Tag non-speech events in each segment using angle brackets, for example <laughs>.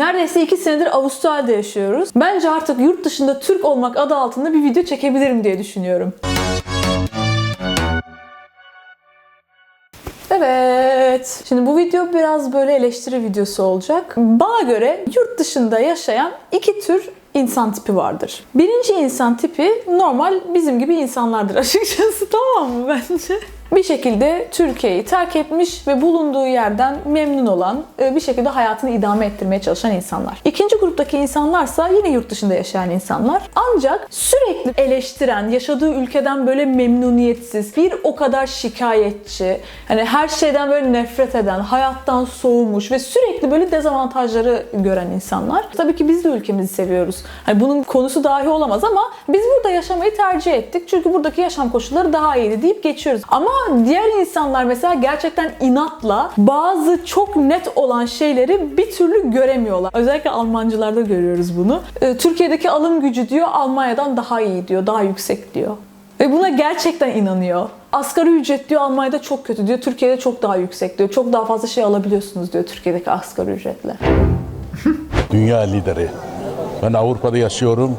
Neredeyse 2 senedir Avustralya'da yaşıyoruz. Bence artık yurt dışında Türk olmak adı altında bir video çekebilirim diye düşünüyorum. Evet. Şimdi bu video biraz böyle eleştiri videosu olacak. Bana göre yurt dışında yaşayan iki tür insan tipi vardır. Birinci insan tipi normal bizim gibi insanlardır <laughs> açıkçası tamam mı bence? Bir şekilde Türkiye'yi terk etmiş ve bulunduğu yerden memnun olan, e, bir şekilde hayatını idame ettirmeye çalışan insanlar. İkinci gruptaki insanlarsa yine yurt dışında yaşayan insanlar. Ancak sürekli eleştiren, yaşadığı ülkeden böyle memnuniyetsiz, bir o kadar şikayetçi, hani her şeyden böyle nefret eden, hayattan soğumuş ve sürekli böyle dezavantajları gören insanlar. Tabii ki biz de ülkemizi seviyoruz. Hani bunun konusu dahi olamaz ama biz burada yaşamayı tercih ettik. Çünkü buradaki yaşam koşulları daha iyiydi deyip geçiyoruz. Ama diğer insanlar mesela gerçekten inatla bazı çok net olan şeyleri bir türlü göremiyorlar. Özellikle Almancılarda görüyoruz bunu. Ee, Türkiye'deki alım gücü diyor Almanya'dan daha iyi diyor, daha yüksek diyor. Ve buna gerçekten inanıyor. Asgari ücret diyor Almanya'da çok kötü diyor, Türkiye'de çok daha yüksek diyor. Çok daha fazla şey alabiliyorsunuz diyor Türkiye'deki asgari ücretle. <laughs> Dünya lideri. Ben Avrupa'da yaşıyorum.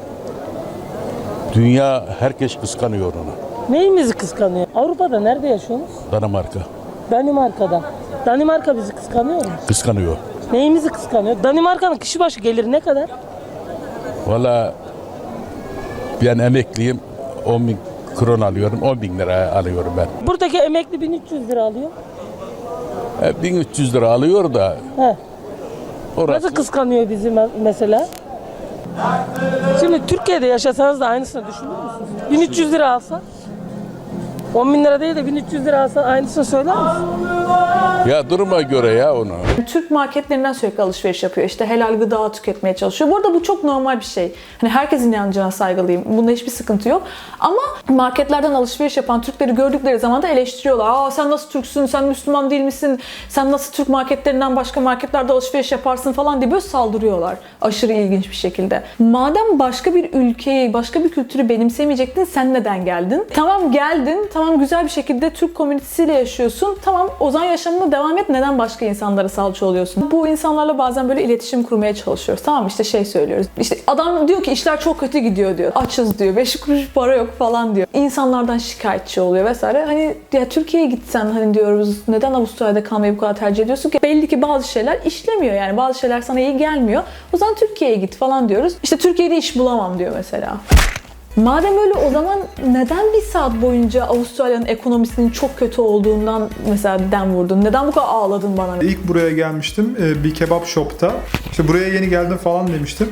Dünya herkes kıskanıyor onu. Neyimizi kıskanıyor? Avrupa'da nerede yaşıyorsunuz? Danimarka Danimarka'da. Danimarka bizi kıskanıyor mu? kıskanıyor. Neyimizi kıskanıyor? Danimarka'nın kişi başı geliri ne kadar? Valla ben emekliyim. 10 bin kron alıyorum. 10 bin lira alıyorum ben. Buradaki emekli 1300 lira alıyor. E, 1300 lira alıyor da He. orası Nasıl kıskanıyor bizi me- mesela? Şimdi Türkiye'de yaşasanız da aynısını düşünür müsünüz? 1300 lira alsa 10 bin lira değil de 1300 lira alsa aynısını söyler misin? ya duruma göre ya onu. Türk marketlerinden sürekli alışveriş yapıyor. İşte helal gıda tüketmeye çalışıyor. Bu arada bu çok normal bir şey. Hani herkesin inancına saygılıyım. Bunda hiçbir sıkıntı yok. Ama marketlerden alışveriş yapan Türkleri gördükleri zaman da eleştiriyorlar. Aa sen nasıl Türksün? Sen Müslüman değil misin? Sen nasıl Türk marketlerinden başka marketlerde alışveriş yaparsın falan diye böyle saldırıyorlar. Aşırı ilginç bir şekilde. Madem başka bir ülkeyi, başka bir kültürü benimsemeyecektin sen neden geldin? Tamam geldin. Tamam güzel bir şekilde Türk komünitesiyle yaşıyorsun. Tamam o zaman yaşamına devam et. Neden başka insanlara salça oluyorsun? Bu insanlarla bazen böyle iletişim kurmaya çalışıyoruz. Tamam işte şey söylüyoruz. İşte adam diyor ki işler çok kötü gidiyor diyor. Açız diyor. Beş kuruş para yok falan diyor. İnsanlardan şikayetçi oluyor vesaire. Hani ya Türkiye'ye gitsen hani diyoruz neden Avustralya'da kalmayı bu kadar tercih ediyorsun ki? Belli ki bazı şeyler işlemiyor yani. Bazı şeyler sana iyi gelmiyor. O zaman Türkiye'ye git falan diyoruz. İşte Türkiye'de iş bulamam diyor mesela. Madem öyle o zaman neden bir saat boyunca Avustralya'nın ekonomisinin çok kötü olduğundan mesela dem vurdun? Neden bu kadar ağladın bana? İlk buraya gelmiştim e, bir kebap shop'ta. İşte buraya yeni geldim falan demiştim.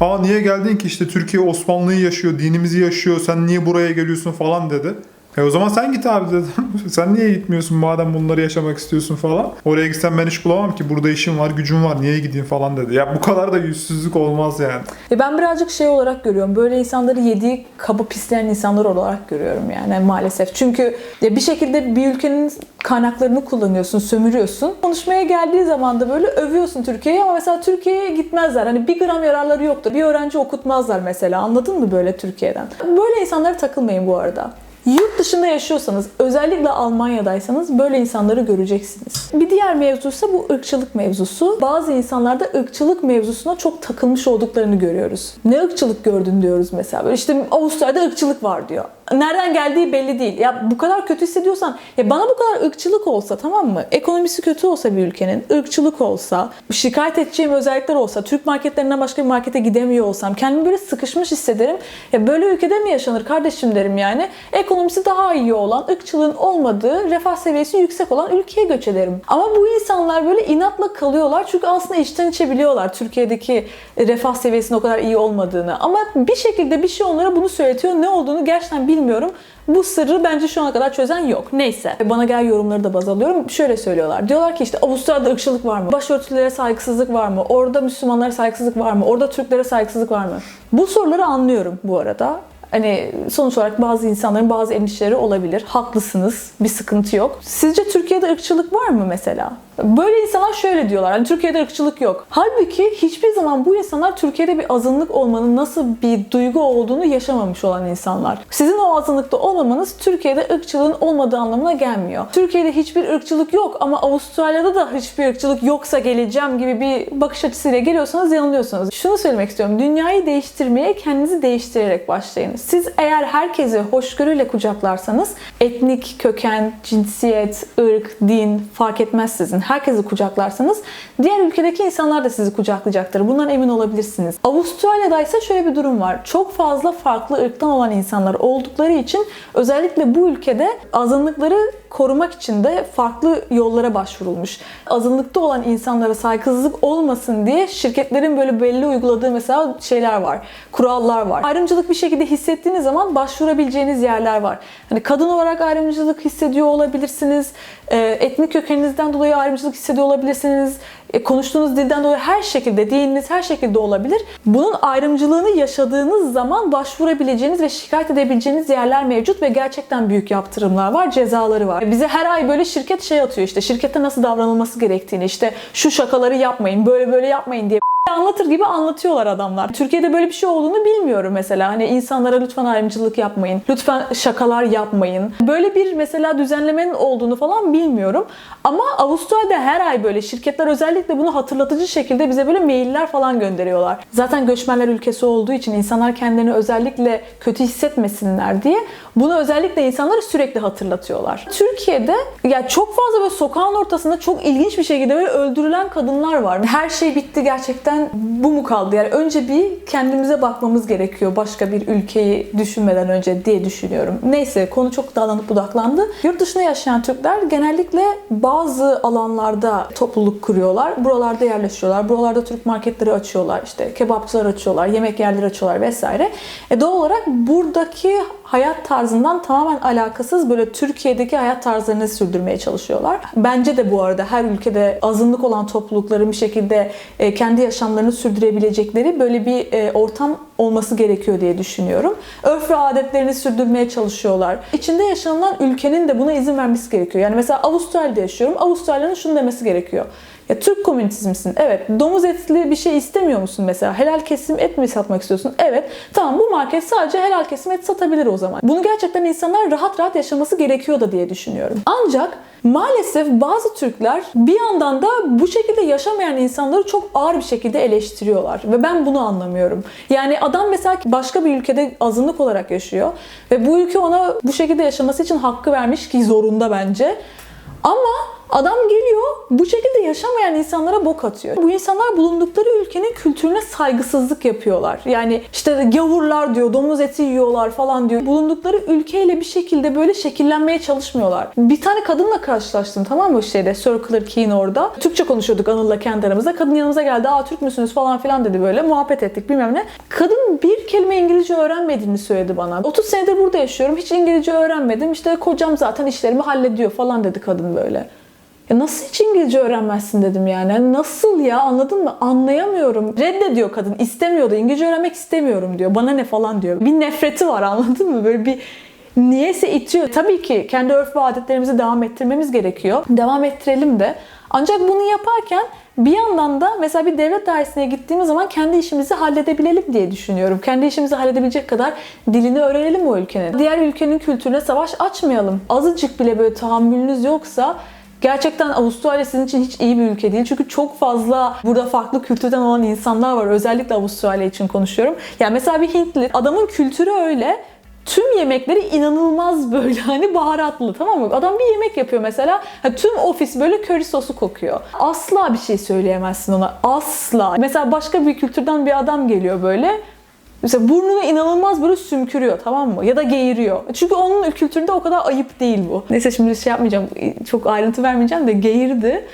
Aa niye geldin ki işte Türkiye Osmanlı'yı yaşıyor, dinimizi yaşıyor. Sen niye buraya geliyorsun falan dedi. E o zaman sen git abi dedim. <laughs> sen niye gitmiyorsun madem bunları yaşamak istiyorsun falan. Oraya gitsen ben iş bulamam ki. Burada işim var, gücüm var. Niye gideyim falan dedi. Ya bu kadar da yüzsüzlük olmaz yani. E ben birazcık şey olarak görüyorum. Böyle insanları yediği kabı pisleyen insanlar olarak görüyorum yani maalesef. Çünkü ya bir şekilde bir ülkenin kaynaklarını kullanıyorsun, sömürüyorsun. Konuşmaya geldiği zaman da böyle övüyorsun Türkiye'yi ama mesela Türkiye'ye gitmezler. Hani bir gram yararları yoktur. Bir öğrenci okutmazlar mesela. Anladın mı böyle Türkiye'den? Böyle insanlara takılmayın bu arada. Yurt dışında yaşıyorsanız, özellikle Almanya'daysanız böyle insanları göreceksiniz. Bir diğer mevzu ise bu ırkçılık mevzusu. Bazı insanlarda ırkçılık mevzusuna çok takılmış olduklarını görüyoruz. Ne ırkçılık gördün diyoruz mesela. Böyle işte Avustralya'da ırkçılık var diyor. Nereden geldiği belli değil. Ya bu kadar kötü hissediyorsan, ya bana bu kadar ırkçılık olsa tamam mı? Ekonomisi kötü olsa bir ülkenin, ırkçılık olsa, şikayet edeceğim özellikler olsa, Türk marketlerinden başka bir markete gidemiyor olsam, kendimi böyle sıkışmış hissederim. Ya böyle ülkede mi yaşanır kardeşim derim yani. Ekonomisi daha iyi olan, ırkçılığın olmadığı, refah seviyesi yüksek olan ülkeye göç ederim. Ama bu insanlar böyle inatla kalıyorlar çünkü aslında içten içe biliyorlar Türkiye'deki refah seviyesinin o kadar iyi olmadığını. Ama bir şekilde bir şey onlara bunu söyletiyor. Ne olduğunu gerçekten bilmiyorum. Bu sırrı bence şu ana kadar çözen yok. Neyse. Bana gel yorumları da baz alıyorum. Şöyle söylüyorlar. Diyorlar ki işte Avustralya'da ırkçılık var mı? Başörtülere saygısızlık var mı? Orada Müslümanlara saygısızlık var mı? Orada Türklere saygısızlık var mı? Bu soruları anlıyorum bu arada. Hani sonuç olarak bazı insanların bazı endişeleri olabilir. Haklısınız. Bir sıkıntı yok. Sizce Türkiye'de ırkçılık var mı mesela? Böyle insanlar şöyle diyorlar. Hani Türkiye'de ırkçılık yok. Halbuki hiçbir zaman bu insanlar Türkiye'de bir azınlık olmanın nasıl bir duygu olduğunu yaşamamış olan insanlar. Sizin o azınlıkta olmamanız Türkiye'de ırkçılığın olmadığı anlamına gelmiyor. Türkiye'de hiçbir ırkçılık yok ama Avustralya'da da hiçbir ırkçılık yoksa geleceğim gibi bir bakış açısıyla geliyorsanız yanılıyorsunuz. Şunu söylemek istiyorum. Dünyayı değiştirmeye kendinizi değiştirerek başlayın. Siz eğer herkesi hoşgörüyle kucaklarsanız etnik köken, cinsiyet, ırk, din fark etmez sizin. Herkesi kucaklarsanız diğer ülkedeki insanlar da sizi kucaklayacaktır. Bundan emin olabilirsiniz. Avustralya'da ise şöyle bir durum var. Çok fazla farklı ırktan olan insanlar oldukları için özellikle bu ülkede azınlıkları korumak için de farklı yollara başvurulmuş. Azınlıkta olan insanlara saygısızlık olmasın diye şirketlerin böyle belli uyguladığı mesela şeyler var. Kurallar var. Ayrımcılık bir şekilde hissettiğiniz zaman başvurabileceğiniz yerler var. Hani kadın olarak ayrımcılık hissediyor olabilirsiniz. e, Etnik kökeninizden dolayı ayrımcılık hissediyor olabilirsiniz. e, Konuştuğunuz dilden dolayı her şekilde, dininiz her şekilde olabilir. Bunun ayrımcılığını yaşadığınız zaman başvurabileceğiniz ve şikayet edebileceğiniz yerler mevcut ve gerçekten büyük yaptırımlar var, cezaları var. Bize her ay böyle şirket şey atıyor işte. Şirkette nasıl davranılması gerektiğini işte şu şakaları yapmayın, böyle böyle yapmayın diye anlatır gibi anlatıyorlar adamlar. Türkiye'de böyle bir şey olduğunu bilmiyorum mesela. Hani insanlara lütfen ayrımcılık yapmayın. Lütfen şakalar yapmayın. Böyle bir mesela düzenlemenin olduğunu falan bilmiyorum. Ama Avustralya'da her ay böyle şirketler özellikle bunu hatırlatıcı şekilde bize böyle mailler falan gönderiyorlar. Zaten göçmenler ülkesi olduğu için insanlar kendilerini özellikle kötü hissetmesinler diye bunu özellikle insanlara sürekli hatırlatıyorlar. Türkiye'de ya çok fazla böyle sokağın ortasında çok ilginç bir şekilde böyle öldürülen kadınlar var. Her şey bitti gerçekten bu mu kaldı? Yani önce bir kendimize bakmamız gerekiyor başka bir ülkeyi düşünmeden önce diye düşünüyorum. Neyse konu çok dağlanıp budaklandı. Yurt dışında yaşayan Türkler genellikle bazı alanlarda topluluk kuruyorlar. Buralarda yerleşiyorlar. Buralarda Türk marketleri açıyorlar. işte kebapçılar açıyorlar. Yemek yerleri açıyorlar vesaire. E doğal olarak buradaki hayat tarzından tamamen alakasız böyle Türkiye'deki hayat tarzlarını sürdürmeye çalışıyorlar. Bence de bu arada her ülkede azınlık olan toplulukların bir şekilde e, kendi yaşamlarını sürdürebilecekleri böyle bir e, ortam olması gerekiyor diye düşünüyorum. Örf ve adetlerini sürdürmeye çalışıyorlar. İçinde yaşanılan ülkenin de buna izin vermesi gerekiyor. Yani mesela Avustralya'da yaşıyorum. Avustralya'nın şunu demesi gerekiyor. Ya Türk komünitesi misin? Evet. Domuz etli bir şey istemiyor musun mesela? Helal kesim et mi satmak istiyorsun? Evet. Tamam bu market sadece helal kesim et satabilir o zaman. Bunu gerçekten insanlar rahat rahat yaşaması gerekiyor da diye düşünüyorum. Ancak maalesef bazı Türkler bir yandan da bu şekilde yaşamayan insanları çok ağır bir şekilde eleştiriyorlar. Ve ben bunu anlamıyorum. Yani adam mesela başka bir ülkede azınlık olarak yaşıyor. Ve bu ülke ona bu şekilde yaşaması için hakkı vermiş ki zorunda bence. Ama adam geliyor bu şekilde yaşamayan insanlara bok atıyor. Bu insanlar bulundukları ülkenin kültürüne saygısızlık yapıyorlar. Yani işte gavurlar diyor, domuz eti yiyorlar falan diyor. Bulundukları ülkeyle bir şekilde böyle şekillenmeye çalışmıyorlar. Bir tane kadınla karşılaştım tamam mı şeyde Circular Key'in orada. Türkçe konuşuyorduk Anıl'la kendi aramızda. Kadın yanımıza geldi. Aa Türk müsünüz falan filan dedi böyle. Muhabbet ettik bilmem ne. Kadın bir kelime İngilizce öğrenmediğini söyledi bana. 30 senedir burada yaşıyorum. Hiç İngilizce öğrenmedim. İşte kocam zaten işlerimi hallediyor falan dedi kadın böyle. Ya nasıl hiç İngilizce öğrenmezsin dedim yani. Hani Nasıl ya anladın mı? Anlayamıyorum. Reddediyor kadın. İstemiyordu. İngilizce öğrenmek istemiyorum diyor. Bana ne falan diyor. Bir nefreti var <laughs> anladın mı? Böyle bir niyeyse itiyor. Tabii ki kendi örf ve adetlerimizi devam ettirmemiz gerekiyor. Devam ettirelim de. Ancak bunu yaparken bir yandan da mesela bir devlet dairesine gittiğimiz zaman kendi işimizi halledebilelim diye düşünüyorum. Kendi işimizi halledebilecek kadar dilini öğrenelim o ülkenin. Diğer ülkenin kültürüne savaş açmayalım. Azıcık bile böyle tahammülünüz yoksa Gerçekten Avustralya sizin için hiç iyi bir ülke değil. Çünkü çok fazla burada farklı kültürden olan insanlar var. Özellikle Avustralya için konuşuyorum. Yani mesela bir Hintli adamın kültürü öyle. Tüm yemekleri inanılmaz böyle <laughs> hani baharatlı tamam mı? Adam bir yemek yapıyor mesela. ha, tüm ofis böyle köri sosu kokuyor. Asla bir şey söyleyemezsin ona. Asla. Mesela başka bir kültürden bir adam geliyor böyle. Mesela burnunu inanılmaz böyle sümkürüyor tamam mı? Ya da geğiriyor. Çünkü onun kültüründe o kadar ayıp değil bu. Neyse şimdi şey yapmayacağım. Çok ayrıntı vermeyeceğim de geğirdi.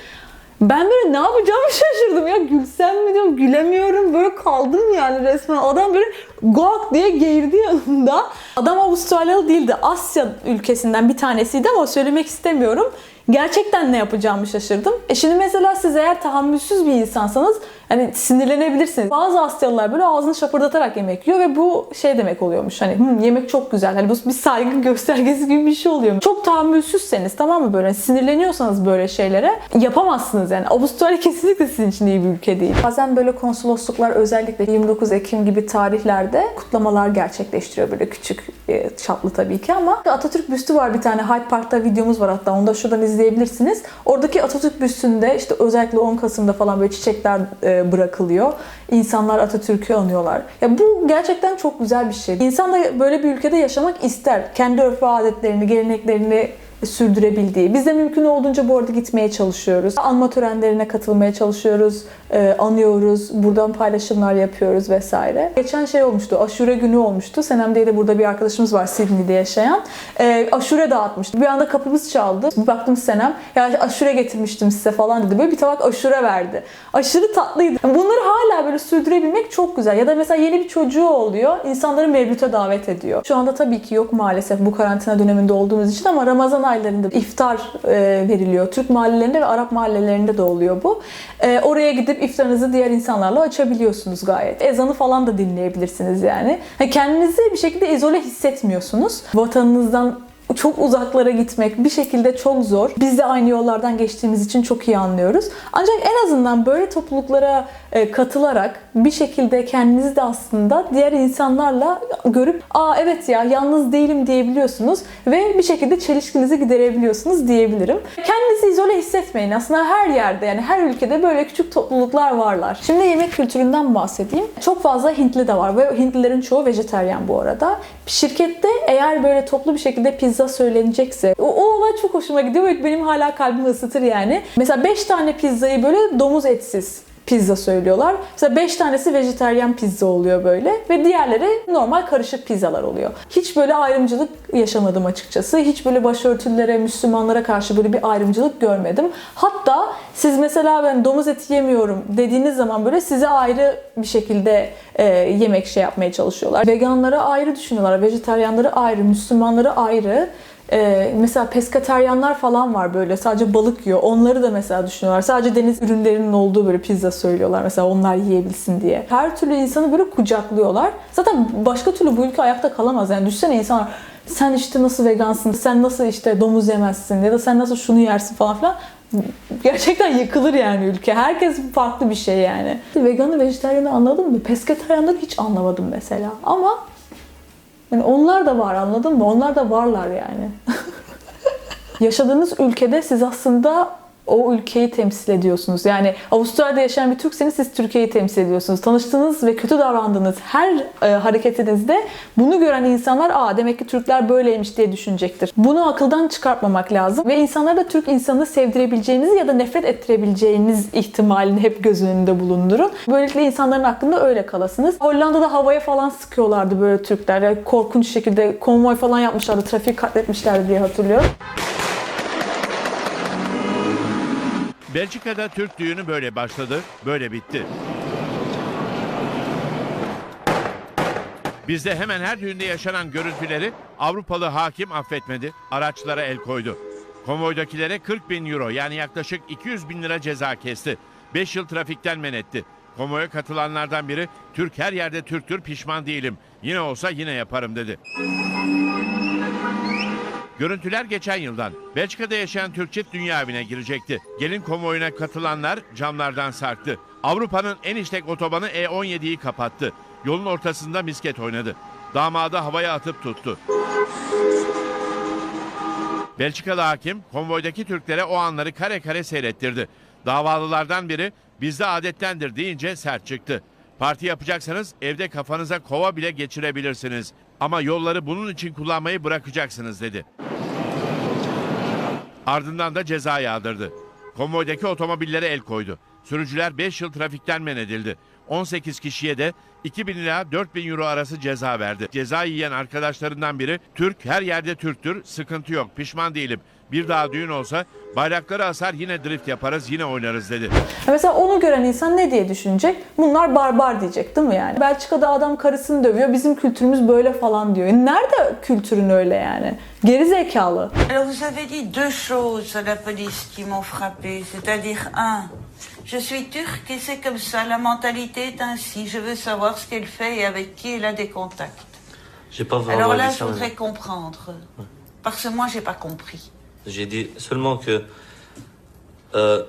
Ben böyle ne yapacağımı <laughs> şaşırdım ya. Gülsem mi diyorum gülemiyorum. Böyle kaldım yani resmen. Adam böyle gok diye geğirdi yanımda. Adam Avustralyalı değildi. Asya ülkesinden bir tanesiydi ama söylemek istemiyorum. Gerçekten ne yapacağımı şaşırdım. E şimdi mesela siz eğer tahammülsüz bir insansanız Hani sinirlenebilirsiniz. Bazı Asyalılar böyle ağzını şapırdatarak yemek yiyor ve bu şey demek oluyormuş. Hani "Hı, yemek çok güzel. Hani bu bir saygı <laughs> göstergesi gibi bir şey oluyor. Çok tahammülsüzseniz tamam mı böyle sinirleniyorsanız böyle şeylere yapamazsınız yani. Avustralya <laughs> kesinlikle sizin için iyi bir ülke değil. Bazen böyle konsolosluklar özellikle 29 Ekim gibi tarihlerde kutlamalar gerçekleştiriyor böyle küçük e, çaplı tabii ki ama Atatürk büstü var bir tane Hyde Park'ta videomuz var hatta onu da şuradan izleyebilirsiniz. Oradaki Atatürk büstünde işte özellikle 10 Kasım'da falan böyle çiçekler e, bırakılıyor. İnsanlar Atatürk'ü anıyorlar. Ya bu gerçekten çok güzel bir şey. İnsan da böyle bir ülkede yaşamak ister. Kendi örf ve adetlerini, geleneklerini sürdürebildiği. Biz de mümkün olduğunca bu arada gitmeye çalışıyoruz. Anma törenlerine katılmaya çalışıyoruz, e, anıyoruz, buradan paylaşımlar yapıyoruz vesaire. Geçen şey olmuştu, aşure günü olmuştu. Senem diye de burada bir arkadaşımız var Sydney'de yaşayan. E, aşure dağıtmıştı. Bir anda kapımız çaldı. Bir baktım Senem, ya aşure getirmiştim size falan dedi. Böyle bir tabak aşure verdi. Aşırı tatlıydı. Bunları hala böyle sürdürebilmek çok güzel. Ya da mesela yeni bir çocuğu oluyor, insanları mevlüte davet ediyor. Şu anda tabii ki yok maalesef bu karantina döneminde olduğumuz için ama Ramazan aylarında iftar e, veriliyor. Türk mahallelerinde ve Arap mahallelerinde de oluyor bu. E, oraya gidip iftarınızı diğer insanlarla açabiliyorsunuz gayet. Ezanı falan da dinleyebilirsiniz yani. Kendinizi bir şekilde izole hissetmiyorsunuz. Vatanınızdan çok uzaklara gitmek bir şekilde çok zor. Biz de aynı yollardan geçtiğimiz için çok iyi anlıyoruz. Ancak en azından böyle topluluklara katılarak bir şekilde kendinizi de aslında diğer insanlarla görüp aa evet ya yalnız değilim diyebiliyorsunuz ve bir şekilde çelişkinizi giderebiliyorsunuz diyebilirim. Kendinizi izole hissetmeyin. Aslında her yerde yani her ülkede böyle küçük topluluklar varlar. Şimdi yemek kültüründen bahsedeyim. Çok fazla Hintli de var ve Hintlilerin çoğu vejeteryan bu arada. Şirkette eğer böyle toplu bir şekilde pizza söylenecekse o, o olay çok hoşuma gidiyor ve benim hala kalbimi ısıtır yani. Mesela 5 tane pizzayı böyle domuz etsiz pizza söylüyorlar. Mesela 5 tanesi vejeteryan pizza oluyor böyle ve diğerleri normal karışık pizzalar oluyor. Hiç böyle ayrımcılık yaşamadım açıkçası. Hiç böyle başörtülere, Müslümanlara karşı böyle bir ayrımcılık görmedim. Hatta siz mesela ben domuz eti yemiyorum dediğiniz zaman böyle size ayrı bir şekilde e, yemek şey yapmaya çalışıyorlar. Veganları ayrı düşünüyorlar, vejeteryanları ayrı, Müslümanları ayrı. Ee, mesela peskateryanlar falan var böyle sadece balık yiyor. Onları da mesela düşünüyorlar. Sadece deniz ürünlerinin olduğu böyle pizza söylüyorlar mesela onlar yiyebilsin diye. Her türlü insanı böyle kucaklıyorlar. Zaten başka türlü bu ülke ayakta kalamaz. Yani düşünsene insanlar sen işte nasıl vegansın, sen nasıl işte domuz yemezsin ya da sen nasıl şunu yersin falan filan. Gerçekten yıkılır yani ülke. Herkes farklı bir şey yani. Veganı, vejetaryanı anladım mı? Pesketaryanları hiç anlamadım mesela. Ama yani onlar da var anladın mı? Onlar da varlar yani. <laughs> Yaşadığınız ülkede siz aslında o ülkeyi temsil ediyorsunuz. Yani Avustralya'da yaşayan bir Türkseniz siz Türkiye'yi temsil ediyorsunuz. Tanıştığınız ve kötü davrandığınız her e, hareketinizde bunu gören insanlar aa demek ki Türkler böyleymiş diye düşünecektir. Bunu akıldan çıkartmamak lazım ve insanlara da Türk insanını sevdirebileceğiniz ya da nefret ettirebileceğiniz ihtimalini hep göz önünde bulundurun. Böylelikle insanların hakkında öyle kalasınız. Hollanda'da havaya falan sıkıyorlardı böyle Türkler. Yani korkunç şekilde konvoy falan yapmışlardı. Trafiği katletmişlerdi diye hatırlıyorum. Belçika'da Türk düğünü böyle başladı, böyle bitti. Bizde hemen her düğünde yaşanan görüntüleri Avrupalı hakim affetmedi, araçlara el koydu. Konvoydakilere 40 bin euro yani yaklaşık 200 bin lira ceza kesti. 5 yıl trafikten men etti. Konvoya katılanlardan biri Türk her yerde Türktür pişman değilim. Yine olsa yine yaparım dedi. Görüntüler geçen yıldan. Belçika'da yaşayan Türk çift dünya evine girecekti. Gelin konvoyuna katılanlar camlardan sarktı. Avrupa'nın en işlek otobanı E17'yi kapattı. Yolun ortasında misket oynadı. Damadı havaya atıp tuttu. Belçikalı hakim konvoydaki Türklere o anları kare kare seyrettirdi. Davalılardan biri bizde adettendir deyince sert çıktı. Parti yapacaksanız evde kafanıza kova bile geçirebilirsiniz. Ama yolları bunun için kullanmayı bırakacaksınız dedi. Ardından da ceza yağdırdı. Konvoydaki otomobillere el koydu. Sürücüler 5 yıl trafikten men edildi. 18 kişiye de 2000 ila 4000 euro arası ceza verdi. Ceza yiyen arkadaşlarından biri Türk her yerde Türktür sıkıntı yok pişman değilim. Bir daha düğün olsa bayrakları asar yine drift yaparız yine oynarız dedi. Mesela onu gören insan ne diye düşünecek? Bunlar barbar diyecek değil mi yani? Belçika'da adam karısını dövüyor, bizim kültürümüz böyle falan diyor. Nerede kültürün öyle yani? Geri zekalı. Alors vous avez dit deux choses à la police qui m'ont frappé, c'est-à-dire un, Je suis turque et c'est comme ça, la mentalité est ainsi. Je veux savoir ce qu'elle fait et avec qui elle a des contacts. J'ai pas vraiment Alors là, je voudrais comprendre. Parce que moi, j'ai pas compris. J'ai dit seulement que euh,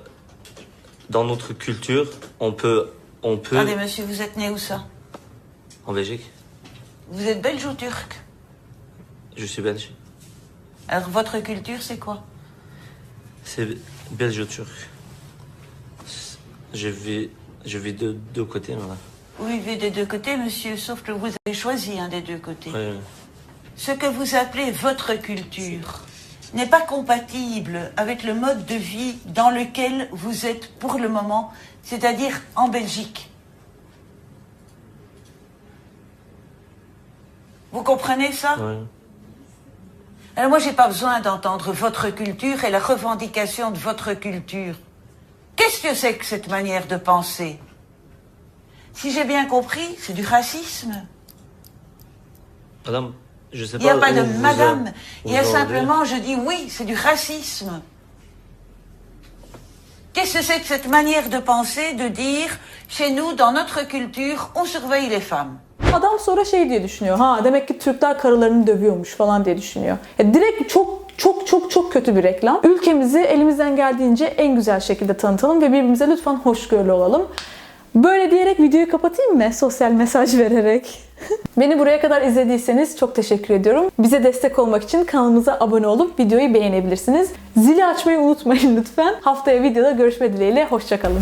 dans notre culture, on peut, on peut Attendez, monsieur, vous êtes né où ça? En Belgique. Vous êtes belge ou turc? Je suis belge. Alors, votre culture, c'est quoi? C'est belge-turc. Je vis, je vis de deux côtés. Voilà. Vous vivez des deux côtés, monsieur, sauf que vous avez choisi un des deux côtés. Ce que vous appelez votre culture n'est pas compatible avec le mode de vie dans lequel vous êtes pour le moment, c'est-à-dire en Belgique. Vous comprenez ça ouais. Alors moi, j'ai pas besoin d'entendre votre culture et la revendication de votre culture. Qu'est-ce que c'est que cette manière de penser? Si j'ai bien compris, c'est du racisme. Madame, je sais Il n'y a pas. pas de madame. a- Il y a simplement, je dis oui, c'est du racisme. Qu'est-ce que c'est que cette manière de penser, de dire, chez nous, dans notre culture, on surveille les femmes? Adam sonra şey diye düşünüyor. Ha demek ki Türkler karılarını dövüyormuş falan diye düşünüyor. Ya direkt çok çok çok çok kötü bir reklam. Ülkemizi elimizden geldiğince en güzel şekilde tanıtalım ve birbirimize lütfen hoşgörülü olalım. Böyle diyerek videoyu kapatayım mı? Sosyal mesaj vererek. <laughs> Beni buraya kadar izlediyseniz çok teşekkür ediyorum. Bize destek olmak için kanalımıza abone olup videoyu beğenebilirsiniz. Zili açmayı unutmayın lütfen. Haftaya videoda görüşme dileğiyle. Hoşçakalın.